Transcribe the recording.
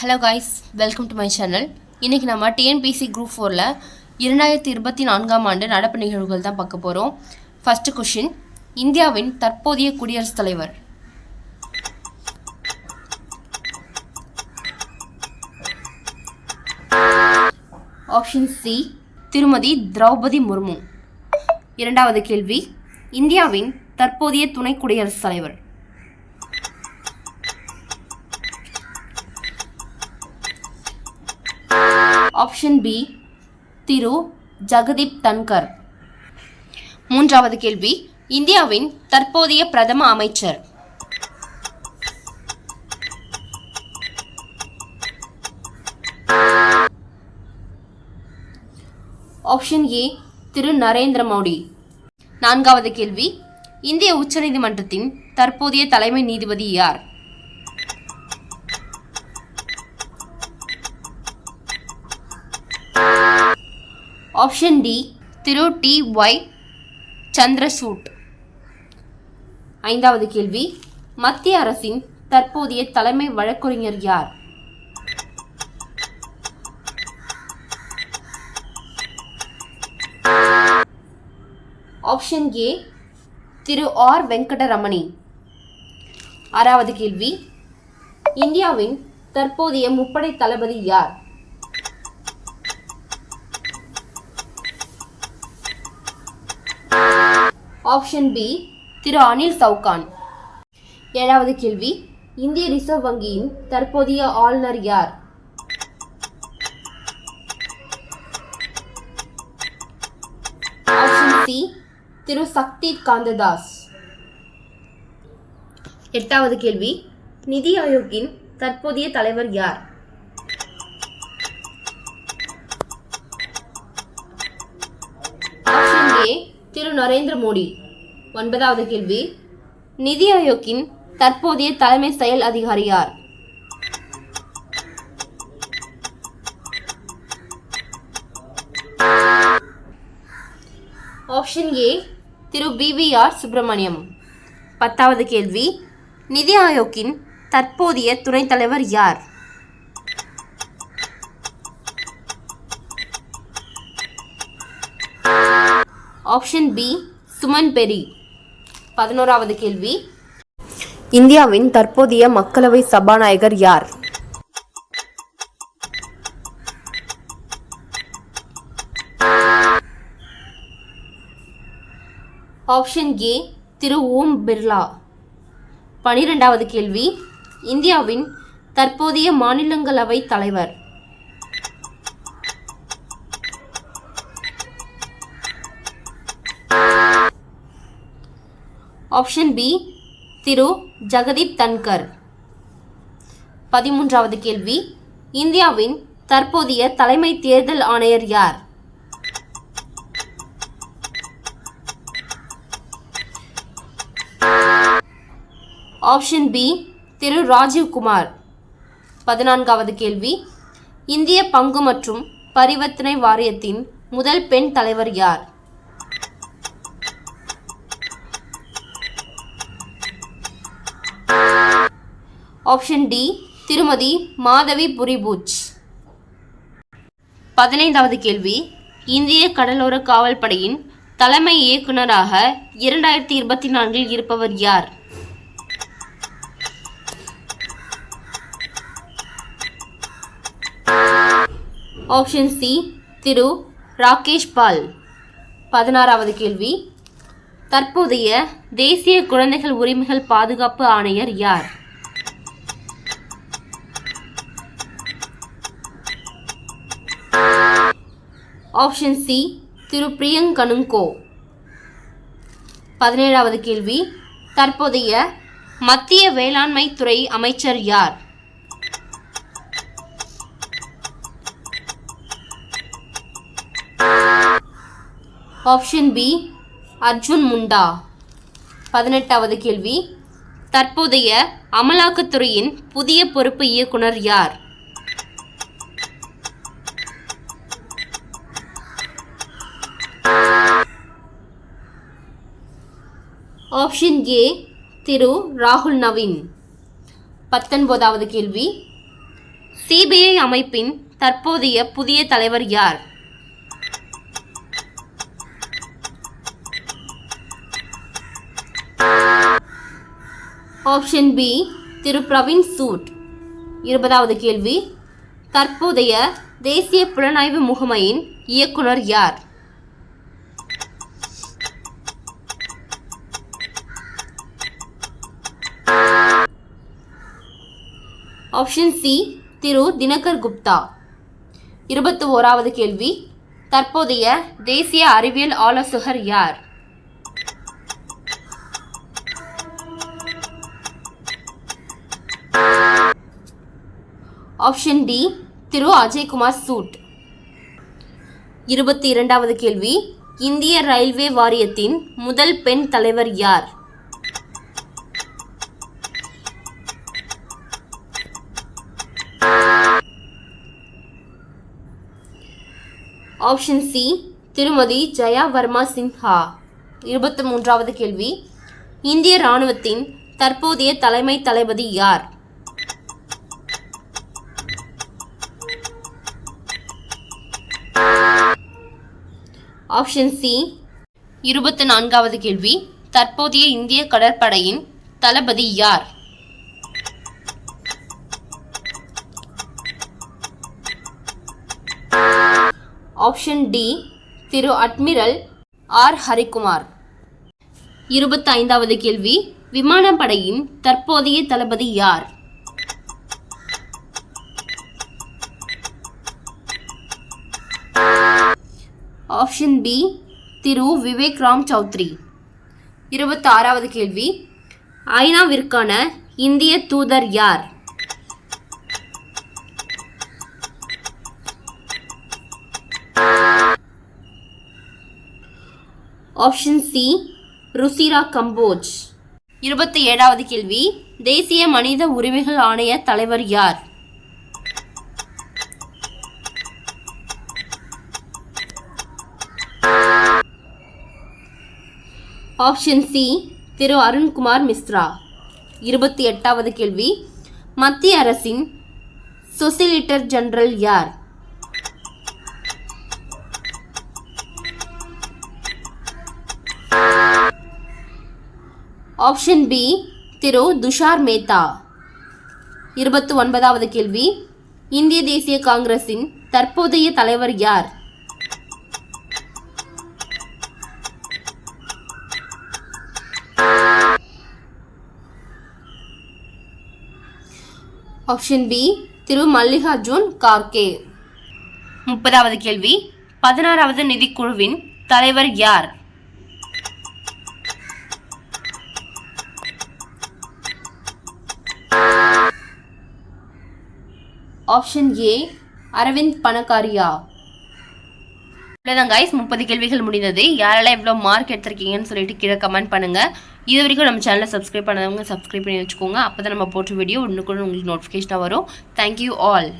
Hello guys welcome to my channel இன்றைக்கி நம்ம TNPSC group ஃபோரில் இரண்டாயிரத்தி இருபத்தி நான்காம் ஆண்டு நடப்பு நிகழ்வுகள் தான் பார்க்க போகிறோம் ஃபஸ்ட்டு கொஷின் இந்தியாவின் தற்போதைய குடியரசுத் தலைவர். ஆப்ஷன் சி திருமதி திரௌபதி முர்மு. இரண்டாவது கேள்வி. இந்தியாவின் தற்போதைய துணை குடியரசுத் தலைவர். ஆப்ஷன் பி திரு. ஜகதீப் தன்கர். மூன்றாவது கேள்வி இந்தியாவின் தற்போதைய பிரதம அமைச்சர். ஆப்ஷன் ஏ திரு. நரேந்திர மோடி. நான்காவது கேள்வி இந்திய உச்சநீதிமன்றத்தின் தற்போதைய தலைமை நீதிபதி யார்? ஆப்ஷன் டி திரு டி ஒய் சந்திரசூட். ஐந்தாவது கேள்வி மத்திய அரசின் தற்போதைய தலைமை வழக்கறிஞர் யார்? Option A Thiru R Venkataramani. ஆறாவது கேள்வி இந்தியாவின் தற்போதைய முப்படை தளபதி யார்? ஆப்ஷன் பி திரு அனில் சவுகான். ஏழாவது கேள்வி இந்திய ரிசர்வ் வங்கியின் தற்போதைய ஆளுநர் யார்? ஆப்ஷன் சி திரு சக்தி காந்ததாஸ். எட்டாவது கேள்வி நிதி ஆயோக்கின் தற்போதைய தலைவர் யார்? திரு நரேந்திர மோடி. ஒன்பதாவது கேள்வி. நிதி ஆயோக்கின் தற்போதைய தலைமை செயல் அதிகாரி யார்? ஆப்ஷன் ஏ திரு பிவிஆர் சுப்பிரமணியம். பத்தாவது கேள்வி. நிதி ஆயோக்கின் தற்போதைய துணைத் தலைவர் யார்? Option B Suman Bery. பதினோராவது கேள்வி. இந்தியாவின் தற்போதைய மக்களவை சபாநாயகர் யார்? ஆப்ஷன் ஏ திரு ஓம் பிர்லா. பனிரெண்டாவது கேள்வி. இந்தியாவின் தற்போதைய மாநிலங்களவை தலைவர் ஆப்ஷன் பி திரு ஜெகதீப் தன்கர். பதிமூன்றாவது கேள்வி இந்தியாவின் தற்போதைய தலைமை தேர்தல் ஆணையர் யார்? ஆப்ஷன் பி திரு ராஜீவ் குமார். பதினான்காவது கேள்வி இந்திய பங்கு மற்றும் பரிவர்த்தனை வாரியத்தின் முதல் பெண் தலைவர் யார்? ஆப்ஷன் டி திருமதி மாதவி புரிபூச் பதினைந்தாவது கேள்வி. இந்திய கடலோர காவல்படையின் தலைமை இயக்குனராக இரண்டாயிரத்தி இருபத்தி நான்கில் இருப்பவர் யார்? ஆப்ஷன் சி திரு ராகேஷ் பால். பதினாறாவது கேள்வி. தற்போதைய தேசிய குழந்தைகள் உரிமைகள் பாதுகாப்பு ஆணையர் யார்? ஆப்ஷன் சி திரு பிரியங்கனுங்கோ பதினேழாவது கேள்வி. தற்போதைய மத்திய வேளாண்மை துறை அமைச்சர் யார்? Option B Arjun Munda. பதினெட்டாவது கேள்வி. தற்போதைய அமலாக்கத்துறையின் புதிய பொறுப்பு இயக்குனர் யார்? ஆப்ஷன் ஏ திரு ராகுல் நவீன். பத்தொன்பதாவது கேள்வி. சிபிஐ அமைப்பின் தற்போதைய புதிய தலைவர் யார்? ஆப்ஷன் பி திரு பிரவீன் சூட். இருபதாவது கேள்வி. தற்போதைய தேசிய புலனாய்வு முகமையின் இயக்குனர் யார்? ஆப்ஷன் சி திரு தினகர் குப்தா. இருபத்தி ஓராவது கேள்வி. தற்போதைய தேசிய அறிவியல் ஆலோசகர் யார்? ஆப்ஷன் டி திரு அஜய்குமார் சூட். இருபத்தி இரண்டாவது கேள்வி. இந்திய ரயில்வே வாரியத்தின் முதல் பெண் தலைவர் யார்? ஆப்ஷன் சி திருமதி ஜயா வர்மா சின்ஹா. இருபத்தி மூன்றாவது கேள்வி. இந்திய இராணுவத்தின் தற்போதைய தலைமை தளபதி யார்? ஆப்ஷன் சி இருபத்தி நான்காவது கேள்வி. தற்போதைய இந்திய கடற்படையின் தளபதி யார்? ஆப்ஷன் டி திரு அட்மிரல் ஆர். ஹரிகுமார். இருபத்தைந்தாவது கேள்வி விமானப்படையின் தற்போதைய தளபதி யார்? ஆப்ஷன் பி திரு விவேக் ராம் சௌத்ரி. இருபத்தி ஆறாவது கேள்வி ஐநாவிற்கான இந்திய தூதர் யார்? ஆப்ஷன் சி ருசிரா கம்போஜ் இருபத்தி ஏழாவது கேள்வி. தேசிய மனித உரிமைகள் ஆணைய தலைவர் யார்? ஆப்ஷன் சி திரு அருண்குமார் மிஸ்ரா. இருபத்தி எட்டாவது கேள்வி. மத்திய அரசின் சொசிலிட்டர் ஜெனரல் யார்? ஆப்ஷன் பி திரு துஷார் மேத்தா. இருபத்தி ஒன்பதாவது கேள்வி. இந்திய தேசிய காங்கிரசின் தற்போதைய தலைவர் யார்? ஆப்ஷன் பி திரு மல்லிகார்ஜுன் கார்கே. முப்பதாவது கேள்வி. பதினாறாவது நிதிக்குழுவின் தலைவர் யார்? Option A Arvind Panagariya? அவ்வளோதான் கைஸ் முப்பது கேள்விகள் முடிந்தது. யாரெல்லாம் எவ்வளோ மார்க் எடுத்திருக்கீங்கன்னு சொல்லிட்டு கீழே கமெண்ட் பண்ணுங்கள் இது வரைக்கும் நம்ம சேனலை சப்ஸ்கிரைப் பண்ணாதவங்க சப்ஸ்கிரைப் பண்ணி வச்சுக்கோங்க. அப்போ தான் நம்ம போட்ட வீடியோ உடனுக்குடன் உங்களுக்கு நோட்டிஃபிகேஷனாக வரும். Thank you all